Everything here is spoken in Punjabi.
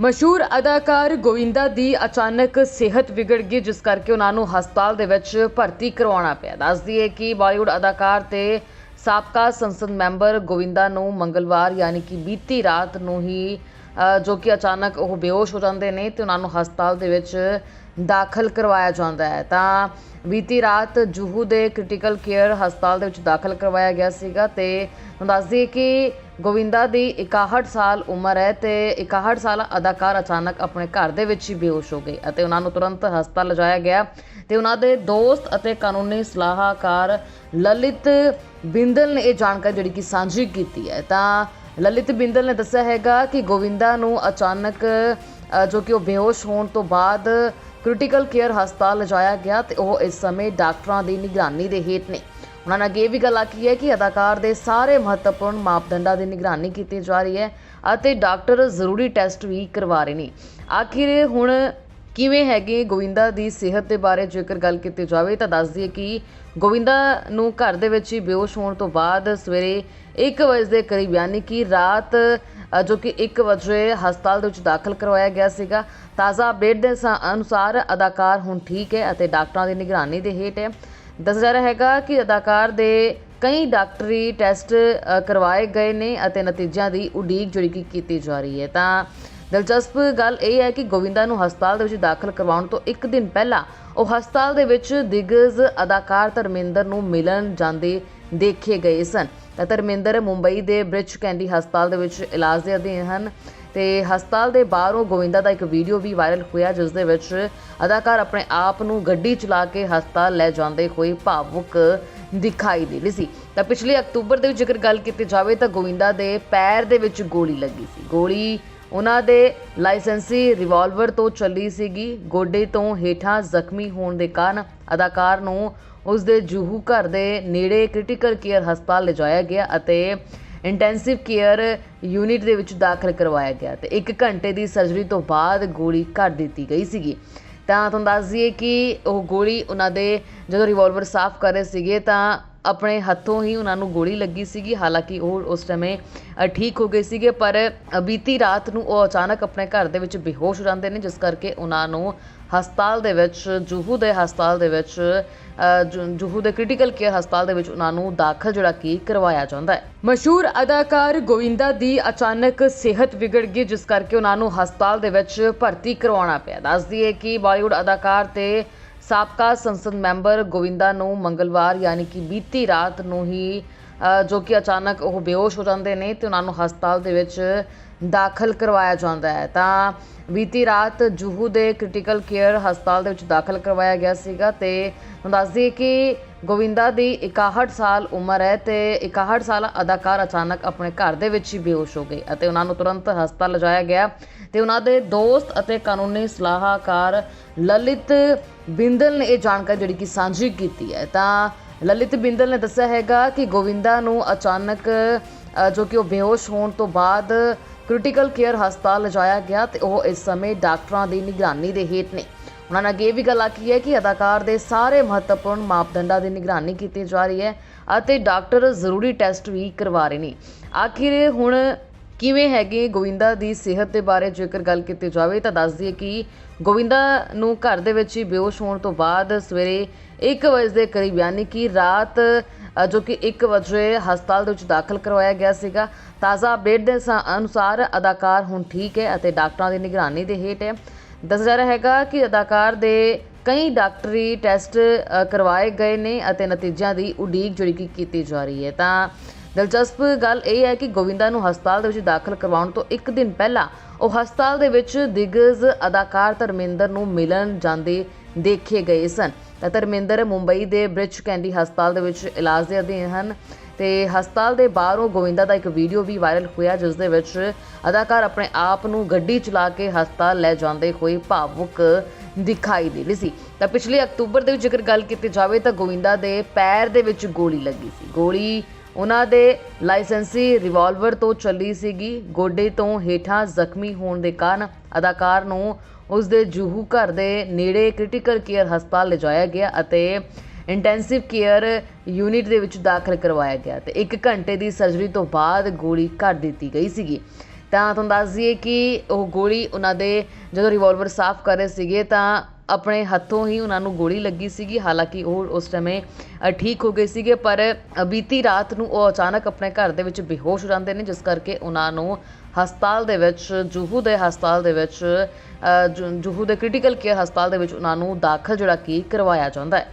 ਮਸ਼ਹੂਰ ਅਦਾਕਾਰ ਗੋਵਿੰਦਾ ਦੀ ਅਚਾਨਕ ਸਿਹਤ ਵਿਗੜ ਗਈ, ਜਿਸ ਕਰਕੇ ਉਹਨਾਂ ਨੂੰ ਹਸਪਤਾਲ ਦੇ ਵਿੱਚ ਭਰਤੀ ਕਰਵਾਉਣਾ ਪਿਆ। ਦੱਸਦੀ ਹੈ ਕਿ ਬਾਲੀਵੁੱਡ ਅਦਾਕਾਰ ਤੇ ਸਾਬਕਾ ਸੰਸਦ ਮੈਂਬਰ ਗੋਵਿੰਦਾ ਨੂੰ ਮੰਗਲਵਾਰ, ਯਾਨੀ ਕਿ ਬੀਤੀ ਰਾਤ ਨੂੰ ਹੀ ਜੋ ਕਿ ਅਚਾਨਕ ਉਹ ਬੇਹੋਸ਼ ਹੋ ਜਾਂਦੇ ਨੇ ਤੇ ਉਹਨਾਂ ਨੂੰ ਹਸਪਤਾਲ ਦੇ ਵਿੱਚ ਦਾਖਲ ਕਰਵਾਇਆ ਜਾਂਦਾ ਹੈ। ਤਾਂ ਬੀਤੀ ਰਾਤ ਜੂਹੂ ਦੇ ਕ੍ਰਿਟੀਕਲ ਕੇਅਰ ਹਸਪਤਾਲ ਦੇ ਵਿੱਚ ਦਾਖਲ ਕਰਵਾਇਆ ਗਿਆ ਸੀਗਾ ਤੇ ਤੁਹਾਨੂੰ ਦੱਸ ਦਈਏ ਕਿ ਗੋਵਿੰਦਾ ਦੀ 61 ਸਾਲ ਉਮਰ ਹੈ ਤੇ 61 ਸਾਲ ਅਦਾਕਾਰ ਅਚਾਨਕ ਆਪਣੇ ਘਰ ਦੇ ਵਿੱਚ ਹੀ ਬੇਹੋਸ਼ ਹੋ ਗਏ ਅਤੇ ਉਹਨਾਂ ਨੂੰ ਤੁਰੰਤ ਹਸਪਤਾਲ ਲਿਜਾਇਆ ਗਿਆ ਤੇ ਉਹਨਾਂ ਦੇ ਦੋਸਤ ਅਤੇ ਕਾਨੂੰਨੀ ਸਲਾਹਕਾਰ ਲਲਿਤ ਬਿੰਦਲ ਨੇ ਇਹ ਜਾਣਕਾਰੀ ਜਿਹੜੀ ਕਿ ਸਾਂਝੀ ਕੀਤੀ ਹੈ। ਤਾਂ ਲਲਿਤ ਬਿੰਦਲ ਨੇ ਦੱਸਿਆ ਹੈਗਾ ਕਿ ਗੋਵਿੰਦਾ ਨੂੰ ਅਚਾਨਕ ਜੋ ਕਿ ਉਹ ਬੇਹੋਸ਼ ਹੋਣ ਤੋਂ ਬਾਅਦ ਕ੍ਰਿਟੀਕਲ ਕੇਅਰ ਹਸਪਤਾਲ ਲਿਜਾਇਆ ਗਿਆ ਤੇ ਉਹ ਇਸ ਸਮੇਂ ਡਾਕਟਰਾਂ ਦੀ ਨਿਗਰਾਨੀ ਦੇ ਹੇਠ ਨੇ। ਉਹਨਾਂ ਨੇ ਅੱਗੇ ਇਹ ਵੀ ਗੱਲ ਆਖੀ ਹੈ ਕਿ ਅਦਾਕਾਰ ਦੇ ਸਾਰੇ ਮਹੱਤਵਪੂਰਨ ਮਾਪਦੰਡਾਂ ਦੀ ਨਿਗਰਾਨੀ ਕੀਤੀ ਜਾ ਰਹੀ ਹੈ ਅਤੇ ਡਾਕਟਰ ਜ਼ਰੂਰੀ ਟੈਸਟ ਵੀ ਕਰਵਾ ਰਹੇ ਨੇ। ਆਖਿਰ ਹੁਣ ਕਿਵੇਂ ਹੈਗੇ ਗੋਵਿੰਦਾ ਦੀ ਸਿਹਤ ਦੇ ਬਾਰੇ ਜੇਕਰ ਗੱਲ ਕੀਤੀ ਜਾਵੇ ਤਾਂ ਦੱਸ ਦਈਏ ਕਿ ਗੋਵਿੰਦਾ ਨੂੰ ਘਰ ਦੇ ਵਿੱਚ ਹੀ ਬੇਹੋਸ਼ ਹੋਣ ਤੋਂ ਬਾਅਦ ਸਵੇਰੇ 1 ਵਜੇ ਦੇ ਕਰੀਬ ਯਾਨੀ ਕਿ ਰਾਤ ਜੋ ਕਿ 1 ਵਜੇ ਹਸਪਤਾਲ ਦੇ ਵਿੱਚ ਦਾਖਲ ਕਰਵਾਇਆ ਗਿਆ ਸੀਗਾ। ਤਾਜ਼ਾ ਅਪਡੇਟ ਦੇ ਸਾ- ਅਨੁਸਾਰ ਅਦਾਕਾਰ ਹੁਣ ਠੀਕ ਹੈ ਅਤੇ ਡਾਕਟਰਾਂ ਦੀ ਨਿਗਰਾਨੀ ਦੇ ਹੇਠ ਹੈ। ਦੱਸਿਆ ਜਾ ਰਿਹਾ ਹੈਗਾ ਕਿ ਅਦਾਕਾਰ ਦੇ ਕਈ ਡਾਕਟਰੀ ਟੈਸਟ ਕਰਵਾਏ ਗਏ ਨੇ ਅਤੇ ਨਤੀਜਿਆਂ ਦੀ ਉਡੀਕ ਜਿਹੜੀ ਕਿ ਕੀਤੀ ਜਾ ਰਹੀ ਹੈ। ਤਾਂ ਦਿਲਚਸਪ ਗੱਲ ਇਹ ਹੈ ਕਿ ਗੋਵਿੰਦਾ ਨੂੰ ਹਸਪਤਾਲ ਦੇ ਵਿੱਚ ਦਾਖਲ ਕਰਵਾਉਣ ਤੋਂ ਇੱਕ ਦਿਨ ਪਹਿਲਾਂ ਉਹ ਹਸਪਤਾਲ ਦੇ ਵਿੱਚ ਦਿਗਜ ਅਦਾਕਾਰ ਧਰਮਿੰਦਰ ਨੂੰ ਮਿਲਣ ਜਾਂਦੇ ਦੇਖੇ ਗਏ ਸਨ। ਤਾਂ ਧਰਮਿੰਦਰ ਮੁੰਬਈ ਦੇ ਬ੍ਰਿਜ ਕੈਂਡੀ ਹਸਪਤਾਲ ਦੇ ਵਿੱਚ ਇਲਾਜ ਦੇ ਅਧੀਨ ਹਨ ਤੇ ਹਸਪਤਾਲ ਦੇ ਬਾਹਰੋਂ ਗੋਵਿੰਦਾ ਦਾ ਇੱਕ ਵੀਡੀਓ ਵੀ ਵਾਇਰਲ ਹੋਇਆ, ਜਿਸ ਦੇ ਵਿੱਚ ਅਦਾਕਾਰ ਆਪਣੇ ਆਪ ਨੂੰ ਗੱਡੀ ਚਲਾ ਕੇ ਹਸਪਤਾਲ ਲੈ ਜਾਂਦੇ ਹੋਏ ਭਾਵੁਕ ਦਿਖਾਈ ਦੇ ਰਹੀ ਸੀ। ਤਾਂ ਪਿਛਲੇ ਅਕਤੂਬਰ ਦੇ ਵਿੱਚ ਜੇਕਰ ਗੱਲ ਕੀਤੀ ਜਾਵੇ ਤਾਂ ਗੋਵਿੰਦਾ ਦੇ ਪੈਰ ਦੇ ਵਿੱਚ ਗੋਲੀ ਲੱਗੀ ਸੀ। ਗੋਲੀ ਉਹਨਾਂ ਦੇ ਲਾਇਸੈਂਸੀ ਰਿਵਾਲਵਰ ਤੋਂ ਚੱਲੀ ਸੀਗੀ। ਗੋਡੇ ਤੋਂ ਹੇਠਾਂ ਜ਼ਖਮੀ ਹੋਣ ਦੇ ਕਾਰਨ ਅਦਾਕਾਰ ਨੂੰ ਉਸ ਦੇ ਜੂਹੂ ਘਰ ਦੇ ਨੇੜੇ ਕ੍ਰਿਟੀਕਲ ਕੇਅਰ ਹਸਪਤਾਲ ਲਿਜਾਇਆ ਗਿਆ ਅਤੇ ਇੰਟੈਂਸਿਵ ਕੇਅਰ ਯੂਨਿਟ ਦੇ ਵਿੱਚ ਦਾਖਲ ਕਰਵਾਇਆ ਗਿਆ ਤੇ 1 ਘੰਟੇ ਦੀ ਸਰਜਰੀ ਤੋਂ ਬਾਅਦ ਗੋਲੀ ਕੱਢ ਦਿੱਤੀ ਗਈ ਸੀਗੀ। ਤਾਂ ਤੁਹਾਨੂੰ ਦੱਸ ਦਈਏ ਕਿ ਉਹ ਗੋਲੀ ਉਹਨਾਂ ਦੇ ਜਦੋਂ ਰਿਵਾਲਵਰ ਸਾਫ਼ ਕਰ ਰਹੇ ਸੀਗੇ ਤਾਂ ਆਪਣੇ ਹੱਥੋਂ ਹੀ ਉਹਨਾਂ ਨੂੰ ਗੋਲੀ ਲੱਗੀ ਸੀਗੀ। ਹਾਲਾਂਕਿ ਉਹ ਉਸ ਸਮੇਂ ਠੀਕ ਹੋ ਗਏ ਸੀਗੇ ਪਰ ਬੀਤੀ ਰਾਤ ਨੂੰ ਉਹ ਅਚਾਨਕ ਆਪਣੇ ਘਰ ਦੇ ਵਿੱਚ ਬੇਹੋਸ਼ ਹੋ ਜਾਂਦੇ ਨੇ ਜਿਸ ਕਰਕੇ ਉਹਨਾਂ ਨੂੰ ਹਸਪਤਾਲ ਦੇ ਵਿੱਚ ਜੂਹੂ ਦੇ ਹਸਪਤਾਲ ਦੇ ਵਿੱਚ ਅ, ਜੂਹੂ ਦੇ ਕ੍ਰਿਟੀਕਲ ਕੇਅਰ ਹਸਪਤਾਲ ਦੇ ਵਿੱਚ ਉਹਨਾਂ ਨੂੰ ਦਾਖਲ ਜਿਹੜਾ ਕੀ ਕਰਵਾਇਆ ਜਾਂਦਾ ਹੈ। ਮਸ਼ਹੂਰ ਅਦਾਕਾਰ ਗੋਵਿੰਦਾ ਦੀ ਅਚਾਨਕ ਸਿਹਤ ਵਿਗੜ ਗਈ ਜਿਸ ਕਰਕੇ ਉਹਨਾਂ ਨੂੰ ਹਸਪਤਾਲ ਦੇ ਵਿੱਚ ਭਰਤੀ ਕਰਵਾਉਣਾ ਪਿਆ। ਦੱਸਦੀ ਹੈ ਕਿ ਬਾਲੀਵੁੱਡ ਅਦਾਕਾਰ ਤੇ ਸਾਬਕਾ ਸੰਸਦ ਮੈਂਬਰ ਗੋਵਿੰਦਾ ਨੂੰ ਮੰਗਲਵਾਰ ਯਾਨੀ ਕਿ ਬੀਤੀ ਰਾਤ ਨੂੰ ਹੀ ਜੋ ਕਿ ਅਚਾਨਕ ਉਹ ਬੇਹੋਸ਼ ਹੋ ਜਾਂਦੇ ਨੇ ਤੇ ਉਹਨਾਂ ਨੂੰ ਹਸਪਤਾਲ ਦੇ ਵਿੱਚ ਦਾਖਲ ਕਰਵਾਇਆ ਜਾਂਦਾ ਹੈ। ਤਾਂ ਬੀਤੀ ਰਾਤ ਜੂਹੂ ਦੇ ਕ੍ਰਿਟੀਕਲ ਕੇਅਰ ਹਸਪਤਾਲ ਦੇ ਵਿੱਚ ਦਾਖਲ ਕਰਵਾਇਆ ਗਿਆ ਸੀਗਾ ਤੇ ਤੁਹਾਨੂੰ ਦੱਸ ਦਈਏ ਕਿ ਗੋਵਿੰਦਾ ਦੀ 61 ਸਾਲ ਉਮਰ ਹੈ ਤੇ 61 ਸਾਲ ਅਦਾਕਾਰ ਅਚਾਨਕ ਆਪਣੇ ਘਰ ਦੇ ਵਿੱਚ ਹੀ ਬੇਹੋਸ਼ ਹੋ ਗਏ ਅਤੇ ਉਹਨਾਂ ਨੂੰ ਤੁਰੰਤ ਹਸਪਤਾਲ ਲਿਜਾਇਆ ਗਿਆ ਤੇ ਉਹਨਾਂ ਦੇ ਦੋਸਤ ਅਤੇ ਕਾਨੂੰਨੀ ਸਲਾਹਕਾਰ ਲਲਿਤ ਬਿੰਦਲ ਨੇ ਇਹ ਜਾਣਕਾਰੀ ਜਿਹੜੀ ਕਿ ਸਾਂਝੀ ਕੀਤੀ ਹੈ। ਤਾਂ ਲਲਿਤ ਬਿੰਦਲ ਨੇ ਦੱਸਿਆ ਹੈਗਾ ਕਿ ਗੋਵਿੰਦਾ ਨੂੰ ਅਚਾਨਕ ਜੋ ਕਿ ਉਹ ਬੇਹੋਸ਼ ਹੋਣ ਤੋਂ ਬਾਅਦ ਕ੍ਰਿਟੀਕਲ ਕੇਅਰ ਹਸਪਤਾਲ ਲਿਜਾਇਆ ਗਿਆ ਤੇ ਉਹ ਇਸ ਸਮੇਂ ਡਾਕਟਰਾਂ ਦੀ ਨਿਗਰਾਨੀ ਦੇ ਹੇਠ ਨੇ। ਉਹਨਾਂ ਨੇ ਅੱਗੇ ਇਹ ਵੀ ਗੱਲ ਆਖੀ ਹੈ ਕਿ ਅਦਾਕਾਰ ਦੇ ਸਾਰੇ ਮਹੱਤਵਪੂਰਨ ਮਾਪਦੰਡਾਂ ਦੀ ਨਿਗਰਾਨੀ ਕੀਤੀ ਜਾ ਰਹੀ ਹੈ ਅਤੇ ਡਾਕਟਰ ਜ਼ਰੂਰੀ ਟੈਸਟ ਵੀ ਕਰਵਾ ਰਹੇ ਨੇ। ਆਖਿਰ ਹੁਣ ਕਿਵੇਂ ਹੈਗੇ ਗੋਵਿੰਦਾ ਦੀ ਸਿਹਤ ਦੇ ਬਾਰੇ ਜੇਕਰ ਗੱਲ ਕੀਤੀ ਜਾਵੇ ਤਾਂ ਦੱਸ ਦਈਏ ਕਿ ਗੋਵਿੰਦਾ ਨੂੰ ਘਰ ਦੇ ਵਿੱਚ ਹੀ ਬੇਹੋਸ਼ ਹੋਣ ਤੋਂ ਬਾਅਦ ਸਵੇਰੇ 1 ਵਜੇ ਦੇ ਕਰੀਬ ਯਾਨੀ ਕਿ ਰਾਤ ਜੋ ਕਿ 1 ਵਜੇ ਹਸਪਤਾਲ ਦੇ ਵਿੱਚ ਦਾਖਲ ਕਰਵਾਇਆ ਗਿਆ ਸੀਗਾ। ਤਾਜ਼ਾ ਅਪਡੇਟ ਦੇ ਸਾ- ਅਨੁਸਾਰ ਅਦਾਕਾਰ ਹੁਣ ਠੀਕ ਹੈ ਅਤੇ ਡਾਕਟਰਾਂ ਦੀ ਨਿਗਰਾਨੀ ਦੇ ਹੇਠ ਹੈ। ਦੱਸਿਆ ਜਾ ਰਿਹਾ ਹੈਗਾ ਕਿ ਅਦਾਕਾਰ ਦੇ ਕਈ ਡਾਕਟਰੀ ਟੈਸਟ ਕਰਵਾਏ ਗਏ ਨੇ ਅਤੇ ਨਤੀਜਿਆਂ ਦੀ ਉਡੀਕ ਜਿਹੜੀ ਕਿ ਕੀਤੀ ਜਾ ਰਹੀ ਹੈ। ਤਾਂ ਦਿਲਚਸਪ ਗੱਲ ਇਹ ਹੈ ਕਿ ਗੋਵਿੰਦਾ ਨੂੰ ਹਸਪਤਾਲ ਦੇ ਵਿੱਚ ਦਾਖਲ ਕਰਵਾਉਣ ਤੋਂ ਇੱਕ ਦਿਨ ਪਹਿਲਾਂ ਉਹ ਹਸਪਤਾਲ ਦੇ ਵਿੱਚ ਦਿਗਜ ਅਦਾਕਾਰ ਧਰਮਿੰਦਰ ਨੂੰ ਮਿਲਣ ਜਾਂਦੇ ਦੇਖੇ ਗਏ ਸਨ। ਤਾਂ ਧਰਮਿੰਦਰ ਮੁੰਬਈ ਦੇ ਬ੍ਰਿਜ ਕੈਂਡੀ ਹਸਪਤਾਲ ਦੇ ਵਿੱਚ ਇਲਾਜ ਦੇ ਅਧੀਨ ਹਨ ਤੇ ਹਸਪਤਾਲ ਦੇ ਬਾਹਰੋਂ ਗੋਵਿੰਦਾ ਦਾ ਇੱਕ ਵੀਡੀਓ ਵੀ ਵਾਇਰਲ ਹੋਇਆ, ਜਿਸ ਦੇ ਵਿੱਚ ਅਦਾਕਾਰ ਆਪਣੇ ਆਪ ਨੂੰ ਗੱਡੀ ਚਲਾ ਕੇ ਹਸਪਤਾਲ ਲੈ ਜਾਂਦੇ ਹੋਏ ਭਾਵੁਕ ਦਿਖਾਈ ਦੇ ਰਹੀ ਸੀ। ਤਾਂ ਪਿਛਲੇ ਅਕਤੂਬਰ ਦੇ ਵਿੱਚ ਜੇਕਰ ਗੱਲ ਕੀਤੀ ਜਾਵੇ ਤਾਂ ਗੋਵਿੰਦਾ ਦੇ ਪੈਰ ਦੇ ਵਿੱਚ ਗੋਲੀ ਲੱਗੀ ਸੀ। ਗੋਲੀ ਉਹਨਾਂ ਦੇ ਲਾਇਸੈਂਸੀ ਰਿਵਾਲਵਰ ਤੋਂ ਚੱਲੀ ਸੀਗੀ। ਗੋਡੇ ਤੋਂ ਹੇਠਾਂ ਜ਼ਖਮੀ ਹੋਣ ਦੇ ਕਾਰਨ ਅਦਾਕਾਰ ਨੂੰ ਉਸ ਦੇ ਜੂਹੂ ਘਰ ਦੇ ਨੇੜੇ ਕ੍ਰਿਟੀਕਲ ਕੇਅਰ ਹਸਪਤਾਲ ਲਿਜਾਇਆ ਗਿਆ ਅਤੇ ਇੰਟੈਂਸਿਵ ਕੇਅਰ ਯੂਨਿਟ ਦੇ ਵਿੱਚ ਦਾਖਲ ਕਰਵਾਇਆ ਗਿਆ ਤੇ 1 ਘੰਟੇ ਦੀ ਸਰਜਰੀ ਤੋਂ ਬਾਅਦ ਗੋਲੀ ਕੱਢ ਦਿੱਤੀ ਗਈ ਸੀਗੀ। ਤਾਂ ਤੁਹਾਨੂੰ ਦੱਸ ਦਈਏ ਕਿ ਉਹ ਗੋਲੀ ਉਹਨਾਂ ਦੇ ਜਦੋਂ ਰਿਵਾਲਵਰ ਸਾਫ਼ ਕਰ ਰਹੇ ਸੀਗੇ ਤਾਂ ਆਪਣੇ ਹੱਥੋਂ ਹੀ ਉਹਨਾਂ ਨੂੰ ਗੋਲੀ ਲੱਗੀ ਸੀਗੀ। ਹਾਲਾਂਕਿ ਉਹ ਉਸ ਸਮੇਂ ਠੀਕ ਹੋ ਗਏ ਸੀਗੇ ਪਰ ਬੀਤੀ ਰਾਤ ਨੂੰ ਉਹ ਅਚਾਨਕ ਆਪਣੇ ਘਰ ਦੇ ਵਿੱਚ ਬੇਹੋਸ਼ ਹੋ ਜਾਂਦੇ ਨੇ ਜਿਸ ਕਰਕੇ ਉਹਨਾਂ ਨੂੰ ਹਸਪਤਾਲ ਦੇ ਵਿੱਚ ਜੂਹੂ ਦੇ ਹਸਪਤਾਲ ਦੇ ਵਿੱਚ ਅ, ਜੂ- ਜੂਹੂ ਦੇ ਕ੍ਰਿਟੀਕਲ ਕੇਅਰ ਹਸਪਤਾਲ ਦੇ ਵਿੱਚ ਉਹਨਾਂ ਨੂੰ ਦਾਖਲ ਜਿਹੜਾ ਕੀ ਕਰਵਾਇਆ ਜਾਂਦਾ ਹੈ।